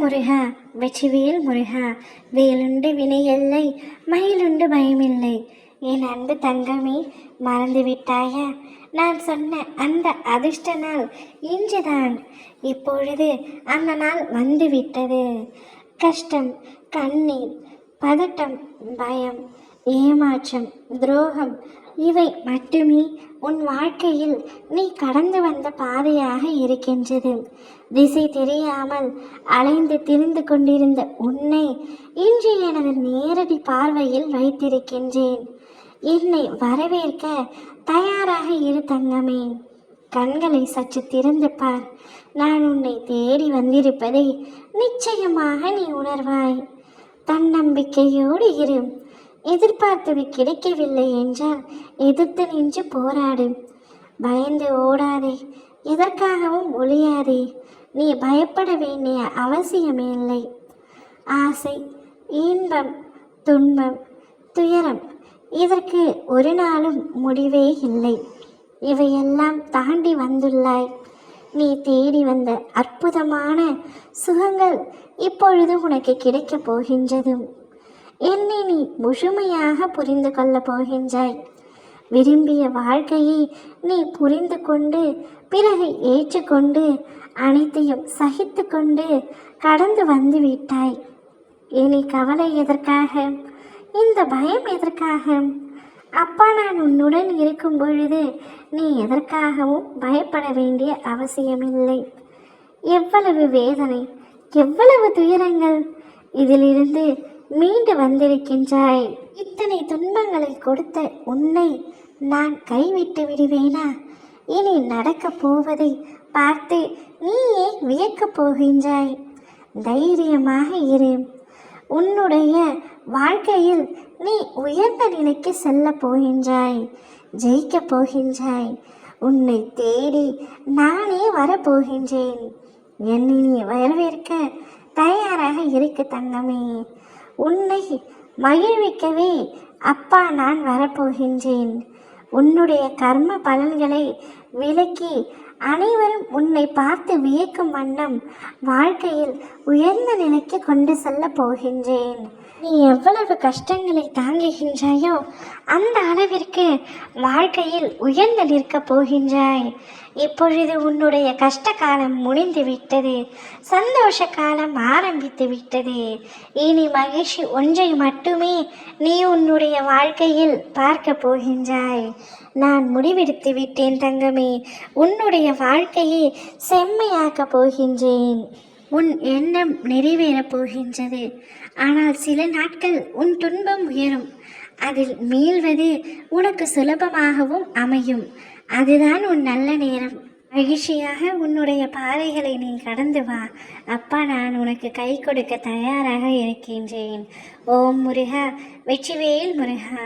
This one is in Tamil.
முருகா வெற்றிவேல் முருகா வேலுண்டு வினையில்லை மயிலுண்டு பயமில்லை. என் அன்பு தங்கமே மறந்து விட்டாயா நான் சொன்ன அந்த அதிர்ஷ்ட நாள் இன்றுதான். இப்பொழுது அந்த நாள் வந்துவிட்டது. கஷ்டம் கண்ணீர் பதட்டம் பயம் ஏமாற்றம் துரோகம் இவை மட்டுமே உன் வாழ்க்கையில் நீ கடந்து வந்த பாதையாக இருக்கின்றது. திசை தெரியாமல் அலைந்து திரிந்து கொண்டிருந்த உன்னை இன்று எனது நேரடி பார்வையில் வைத்திருக்கின்றேன். என்னை வரவேற்க தயாராக இரு தங்கமே. கண்களை சற்று திறந்து பார். நான் உன்னை தேடி வந்திருப்பதை நிச்சயமாக நீ உணர்வாய். தன்னம்பிக்கையோடு இரு. எதிர்பார்த்தது கிடைக்கவில்லை என்றால் எதிர்த்து நின்று போராடு. பயந்து ஓடாதே எதற்காகவும் ஒழியாதே நீ பயப்பட வேண்டிய அவசியமில்லை. ஆசை இன்பம் துன்பம் துயரம் இதற்கு ஒரு நாளும் முடிவே இல்லை. இவையெல்லாம் தாண்டி வந்துள்ளாய். நீ தேடி வந்த அற்புதமான சுகங்கள் இப்பொழுது உனக்கு கிடைக்கப் போகின்றது. என்னை நீ முழுமையாக புரிந்து கொள்ளப் போகின்றாய். விரும்பிய வாழ்க்கையை நீ புரிந்து கொண்டு பிறகு ஏற்றுக்கொண்டு அனைத்தையும் சகித்து கொண்டு கடந்து வந்து விட்டாய். இனி கவலை எதற்காக? இந்த பயம் எதற்காக? அப்பா நான் உன்னுடன் இருக்கும் பொழுது நீ எதற்காகவும் பயப்பட வேண்டிய அவசியமில்லை. எவ்வளவு வேதனை எவ்வளவு துயரங்கள். இதிலிருந்து மீண்டு வந்திருக்கின்றாய். இத்தனை துன்பங்களை கொடுத்த உன்னை நான் கைவிட்டு விடுவேனா? இனி நடக்கப் போவதை பார்த்து நீயே வியக்கப் போகின்றாய். தைரியமாக இரு. உன்னுடைய வாழ்க்கையில் நீ உயர்ந்த நிலைக்கு செல்லப் போகின்றாய். ஜெயிக்கப் போகின்றாய். உன்னை தேடி நானே வரப்போகின்றேன். என்னை நீ வரவேற்க தயாராக இருக்கு தங்கமே. உன்னை மகிழ்விக்கவே அப்பா நான் வரப்போகின்றேன். உன்னுடைய கர்ம பலன்களை விலக்கி அனைவரும் உன்னை பார்த்து வியக்கும் வண்ணம் வாழ்க்கையில் உயர்ந்த நிலைக்கு கொண்டு செல்லப் போகின்றேன். நீ எவ்வளவு கஷ்டங்களை தாங்குகின்றாயோ அந்த அளவிற்கு வாழ்க்கையில் உயர்ந்து நிற்கப் போகின்றாய். இப்பொழுது உன்னுடைய கஷ்ட காலம் முடிந்து விட்டது சந்தோஷ காலம் ஆரம்பித்து விட்டது. இனி மகிழ்ச்சி ஒன்றை மட்டுமே நீ உன்னுடைய வாழ்க்கையில் பார்க்க போகின்றாய். நான் முடிவெடுத்து விட்டேன் தங்கமே. உன்னுடைய வாழ்க்கையை செம்மையாக்கப் போகின்றேன். உன் எண்ணம் நிறைவேறப் போகின்றது. ஆனால் சில நாட்கள் உன் துன்பம் உயரும். அதில் மீள்வது உனக்கு சுலபமாகவும் அமையும். அதுதான் உன் நல்ல நேரம். மகிழ்ச்சியாக உன்னுடைய பாதைகளை நீ கடந்து வா. அப்பா நான் உனக்கு கை கொடுக்க தயாராக இருக்கின்றேன். ஓம் முருகா வெற்றிவேல் முருகா.